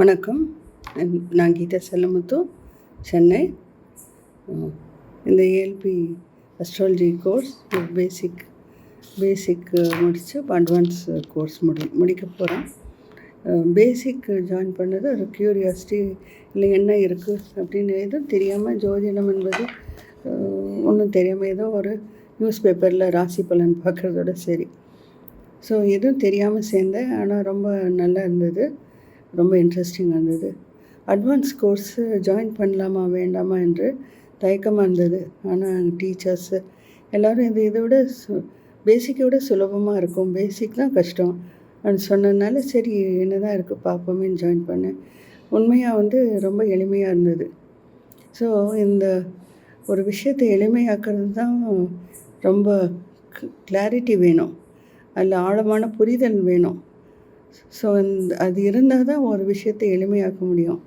வணக்கம். நான் கீதா செல்லமுத்து சென்னை. இந்த ALP astrology course basic basic முடித்து இப்போ அட்வான்ஸ் கோர்ஸ் முடி முடிக்க போகிறேன் பேசிக் ஜாயின் பண்ணது ஒரு க்யூரியாசிட்டி இல்லை என்ன இருக்குது அப்படின்னு எதுவும் தெரியாமல் ஜோதிடம் என்பது ஒன்றும் தெரியாமல் ஏதோ ஒரு நியூஸ் பேப்பரில் ராசி பலன் பார்க்குறதோட சரி. ஸோ எதுவும் தெரியாமல் சேர்ந்தேன். ஆனால் ரொம்ப நல்லா இருந்தது. ரொம்ப இன்ட்ரெஸ்டிங்காக இருந்தது. அட்வான்ஸ் கோர்ஸு ஜாயின் பண்ணலாமா வேண்டாமா என்று தயக்கமாக இருந்தது. ஆனால் டீச்சர்ஸு எல்லோரும் இது இதை விட சு பேசிக்கை விட சுலபமாக இருக்கும். பேசிக் தான் கஷ்டம். அப்படின்னு சொன்னதுனால சரி என்ன தான் இருக்குது பார்ப்போமேன்னு ஜாயின் பண்ணேன். உண்மையாக வந்து ரொம்ப எளிமையாக இருந்தது. ஸோ இந்த ஒரு விஷயத்தை எளிமையாக்குறது தான் ரொம்ப கிளாரிட்டி வேணும். அதில் ஆழமான புரிதல் வேணும். ஸோ இந்த அது இருந்தால் தான் ஒரு விஷயத்தை எளிமையாக்க முடியும்.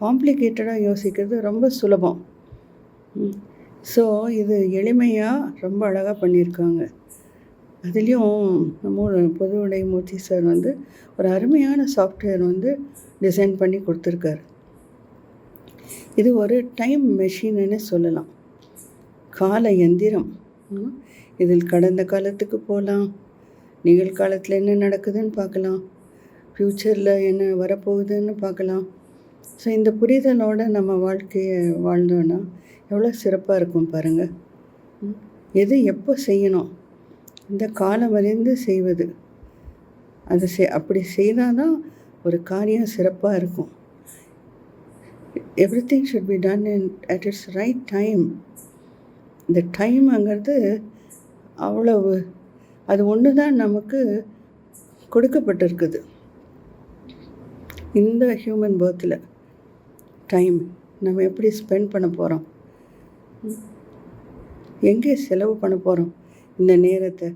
காம்ப்ளிகேட்டடாக யோசிக்கிறது ரொம்ப சுலபம். ஸோ இது எளிமையாக ரொம்ப அழகாக பண்ணியிருக்காங்க. அதுலேயும் நம்ம பொதுவுடை மூர்த்தி சார் வந்து ஒரு அருமையான சாஃப்ட்வேர் வந்து டிசைன் பண்ணி கொடுத்துருக்காரு. இது ஒரு டைம் மெஷின்னு சொல்லலாம். கால எந்திரம். இதில் கடந்த காலத்துக்கு போகலாம். நிகழ்காலத்தில் என்ன நடக்குதுன்னு பார்க்கலாம். ஃப்யூச்சரில் என்ன வரப்போகுதுன்னு பார்க்கலாம். ஸோ இந்த புரிதலோடு நம்ம வாழ்க்கையை வாழ்ந்தோன்னா எவ்வளோ சிறப்பாக இருக்கும் பாருங்கள் எது எப்போ செய்யணும்? இந்த காலம் வரைந்து செய்வது. அது செய் அப்படி செய்தால் தான் ஒரு காரியம் சிறப்பாக இருக்கும். Everything should be done in at its right time இந்த டைம்ங்கிறது அவ்வளவு அது ஒன்று தான் நமக்கு கொடுக்கப்பட்டிருக்குது. இந்த ஹியூமன் பேர்த்தில் டைம் நம்ம எப்படி ஸ்பெண்ட் பண்ண போகிறோம் எங்கே செலவு பண்ண போகிறோம் இந்த நேரத்தை.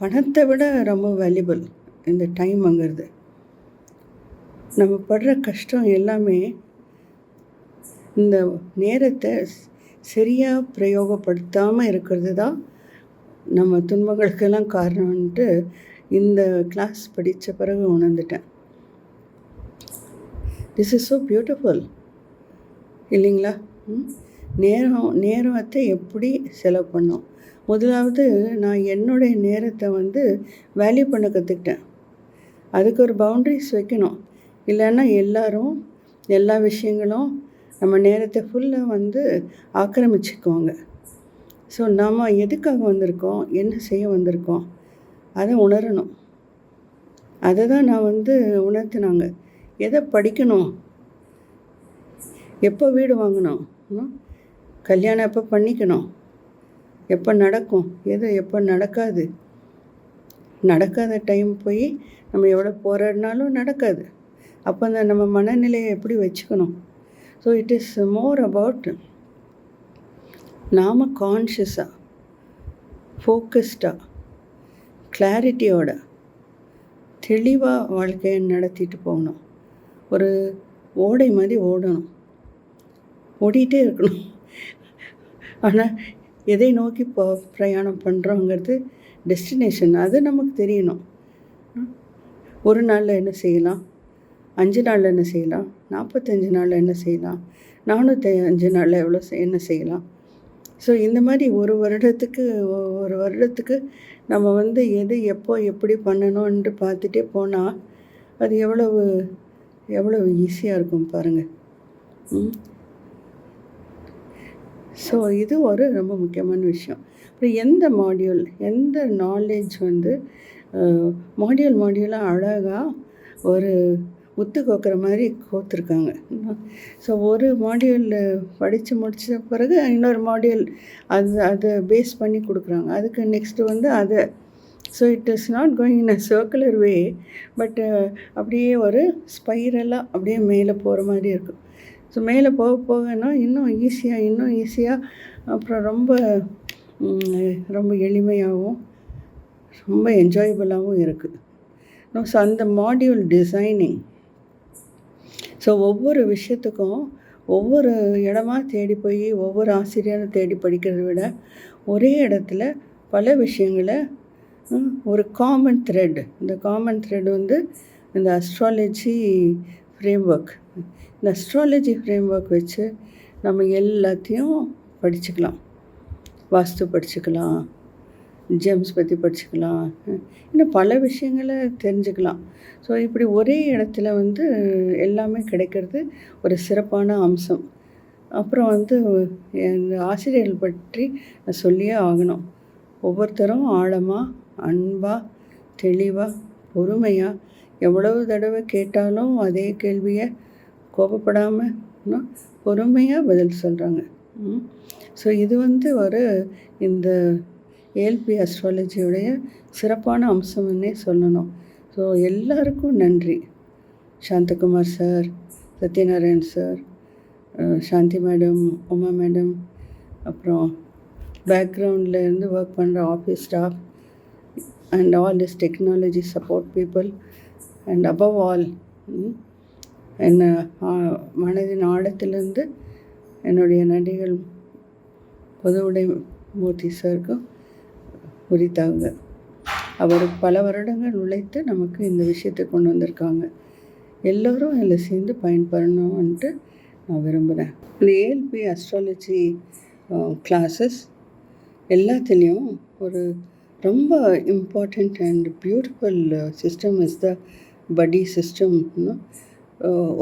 பணத்தை விட ரொம்ப வேல்யூபிள் இந்த டைம்ங்கிறது நம்ம படுற கஷ்டம் எல்லாமே இந்த நேரத்தை சரியாக பிரயோகப்படுத்தாமல் இருக்கிறது தான் நம்ம துன்பங்களுக்கெல்லாம் காரணம்ன்ட்டு இந்த கிளாஸ் படித்த பிறகு உணர்ந்துட்டேன். திஸ் இஸ் ஸோ பியூட்டிஃபுல் இல்லைங்களா? ம்? நேரம் நேரத்தை எப்படி செலவு பண்ணோம்? முதலாவது நான் என்னுடைய நேரத்தை வந்து வேல்யூ பண்ண கற்றுக்கிட்டேன் அதுக்கு ஒரு பவுண்ட்ரிஸ் வைக்கணும். இல்லைன்னா எல்லோரும் எல்லா விஷயங்களும் நம்ம நேரத்தை ஃபுல்லாக வந்து ஆக்கிரமிச்சுக்குவாங்க. ஸோ நாம் எதுக்காக வந்திருக்கோம்? என்ன செய்ய வந்திருக்கோம்? அதை உணரணும். அதை தான் நான் வந்து உணர்த்தினாங்க. எதை படிக்கணும்? எப்போ வீடு வாங்கணும்? கல்யாணம் எப்போ பண்ணிக்கணும்? எப்போ நடக்கும்? எது எப்போ நடக்காது? நடக்காத டைம் போய் நம்ம எவ்வளோ போராடினாலும் நடக்காது. அப்போ அந்த நம்ம மனநிலையை எப்படி வச்சுக்கணும்? So it is more about நாம் கான்ஷியஸாக ஃபோக்கஸ்டாக கிளாரிட்டியோட தெளிவாக வாழ்க்கையை நடத்திட்டு போகணும். ஒரு ஓடை மாதிரி ஓடணும். ஓடிட்டே இருக்கணும். ஆனால் எதை நோக்கி போ பிரயாணம் பண்ணுறோங்கிறது டெஸ்டினேஷன் அது நமக்கு தெரியணும். ஒரு நாளில் என்ன செய்யலாம்? அஞ்சு நாளில் என்ன செய்யலாம்? நாற்பத்தஞ்சு நாளில் என்ன செய்யலாம்? நானூற்றி அஞ்சு நாளில் எவ்வளோ செய்- என்ன செய்யலாம்? ஸோ இந்த மாதிரி ஒரு வருடத்துக்கு ஒ- ஒரு வருடத்துக்கு நம்ம வந்து எது எப்போ எப்படி பண்ணணும்ன்ட்டு பார்த்துட்டே போனால் அது எவ்வளவு எவ்வளவு ஈஸியாக இருக்கும் பாருங்கள் ஸோ இது ஒரு ரொம்ப முக்கியமான விஷயம். அப்புறம் எந்த மாடியூல் எந்த நாலேஜ் வந்து மாடியூல் மாடியூலாக அழகாக ஒரு முத்து கோக்குற மாதிரி கோத்துருக்காங்க. ஸோ ஒரு மாடியூலில் படித்து முடித்த பிறகு இன்னொரு மாடியூல் அது அதை பேஸ் பண்ணி கொடுக்குறாங்க. அதுக்கு நெக்ஸ்ட்டு வந்து அதை so it is not going in a circular way but அப்படியே ஒரு ஸ்பைரலாக அப்படியே மேலே போகிற மாதிரி இருக்கும். ஸோ மேலே போக போகனா இன்னும் ஈஸியாக இன்னும் ஈஸியாக அப்புறம் ரொம்ப ரொம்ப எளிமையாகவும் ரொம்ப என்ஜாயபுளாகவும் இருக்குது ஸோ அந்த மாடியூல் டிசைனிங் ஸோ ஒவ்வொரு விஷயத்துக்கும் ஒவ்வொரு இடமா தேடி போய் ஒவ்வொரு ஆசிரியரை தேடி படிக்கிறத விட ஒரே இடத்துல பல விஷயங்களை ஒரு காமன் த்ரெட் இந்த காமன் த்ரெட் வந்து இந்த அஸ்ட்ராலஜி ஃப்ரேம் ஒர்க் இந்த அஸ்ட்ராலஜி ஃப்ரேம் ஒர்க் வச்சு நம்ம எல்லாத்தையும் படிச்சுக்கலாம். வாஸ்து படிச்சுக்கலாம். ஜெம்ஸ் பற்றி படிச்சுக்கலாம். இன்னும் பல விஷயங்களை தெரிஞ்சுக்கலாம். ஸோ இப்படி ஒரே இடத்துல வந்து எல்லாமே கிடைக்கிறது ஒரு சிறப்பான அம்சம். அப்புறம் வந்து இந்த ஆசிரியர்கள் பற்றி நான் சொல்லியே ஆகணும். ஒவ்வொருத்தரும் ஆழமாக அன்பாக தெளிவாக பொறுமையாக எவ்வளவு தடவை கேட்டாலும் அதே கேள்வியை கோபப்படாமல் பொறுமையாக பதில் சொல்கிறாங்க ஸோ இது வந்து ஒரு இந்த ஏல்பி அஸ்ட்ராலஜியுடைய சிறப்பான அம்சம்னே சொல்லணும். ஸோ எல்லாருக்கும் நன்றி. Santhakumar sir Sathyanarayan sir Shanthi madam Uma madam அப்புறம் பேக்ரவுண்டில் இருந்து ஒர்க் பண்ணுற office staff and all this technology support people and above all என்ன மனதின் ஆழத்திலிருந்து என்னுடைய நடிகள் பொதுவுடை மூர்த்தி சாருக்கும் உரித்தாங்க. அவர் பல வருடங்கள் உழைத்து நமக்கு இந்த விஷயத்தை கொண்டு வந்திருக்காங்க. எல்லோரும் இதில் சேர்ந்து பயன்படணும்ன்ட்டு நான் விரும்புகிறேன். இந்த ஏஎல்பி அஸ்ட்ராலஜி கிளாஸஸ் எல்லாத்துலேயும் ஒரு ரொம்ப important and beautiful system is the படி சிஸ்டம்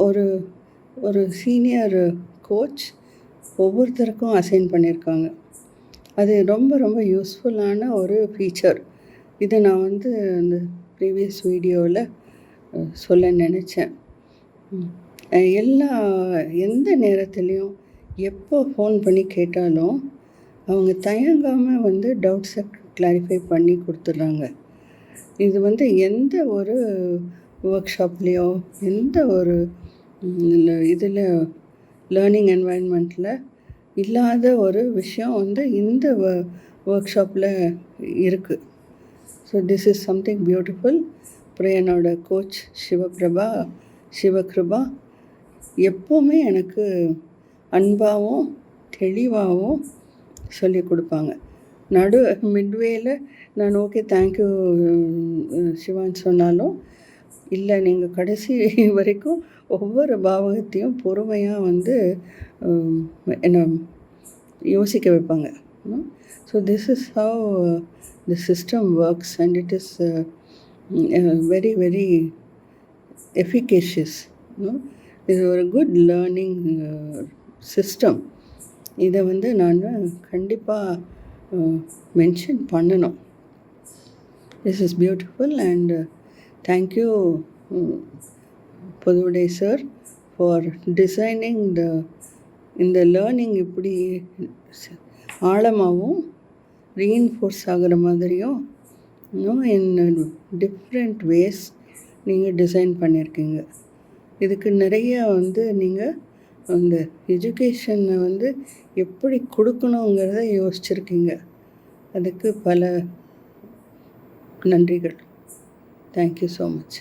ஒரு ஒரு சீனியர் கோச் ஒவ்வொருத்தருக்கும் அசைன் பண்ணியிருக்காங்க அது ரொம்ப ரொம்ப யூஸ்ஃபுல்லான ஒரு ஃபீச்சர் இதை நான் வந்து அந்த ப்ரீவியஸ் வீடியோவில் சொல்ல நினச்சேன். எல்லா எந்த நேரத்துலேயும் எப்போ ஃபோன் பண்ணி கேட்டாலும் அவங்க தயங்காமல் வந்து டவுட்ஸை கிளாரிஃபை பண்ணி கொடுத்துட்றாங்க. இது வந்து எந்த ஒரு ஒர்க் ஷாப்லேயோ எந்த ஒரு இதில் லேர்னிங் என்வாயன்மெண்ட்டில் இல்லாத ஒரு விஷயம் வந்து இந்த ஒர்க் ஷாப்பில் இருக்குது so this is something beautiful அப்புறம் என்னோடய கோச் சிவபிரபா சிவகிருபா எப்போவுமே எனக்கு அன்பாகவும் தெளிவாகவும் சொல்லி கொடுப்பாங்க. நடு மிட்வேயில் நான் ஓகே தேங்க்யூ சிவான்னு சொன்னாலும் இல்லை நீங்கள் கடைசி வரைக்கும் ஒவ்வொரு பாவகத்தையும் பொறுமையாக வந்து என்ன யோசிக்க வைப்பாங்க. So this is how the system works and it is very very efficacious இது ஒரு குட் லேர்னிங் சிஸ்டம் இதை வந்து நான் கண்டிப்பாக மென்ஷன் பண்ணணும் this is beautiful and thank you Pothuvudai sir for designing the இந்த லேர்னிங் இப்படி ஆழமாகவும் ரீஇன்ஃபோர்ஸ் ஆகிற மாதிரியும் இன்னும் இன் டிஃப்ரெண்ட் வேஸ் நீங்கள் டிசைன் பண்ணியிருக்கீங்க இதுக்கு நிறைய வந்து நீங்கள் அந்த எஜுகேஷனை வந்து எப்படி கொடுக்கணுங்கிறத யோசிச்சுருக்கீங்க. அதுக்கு பல நன்றிகள். Thank you so much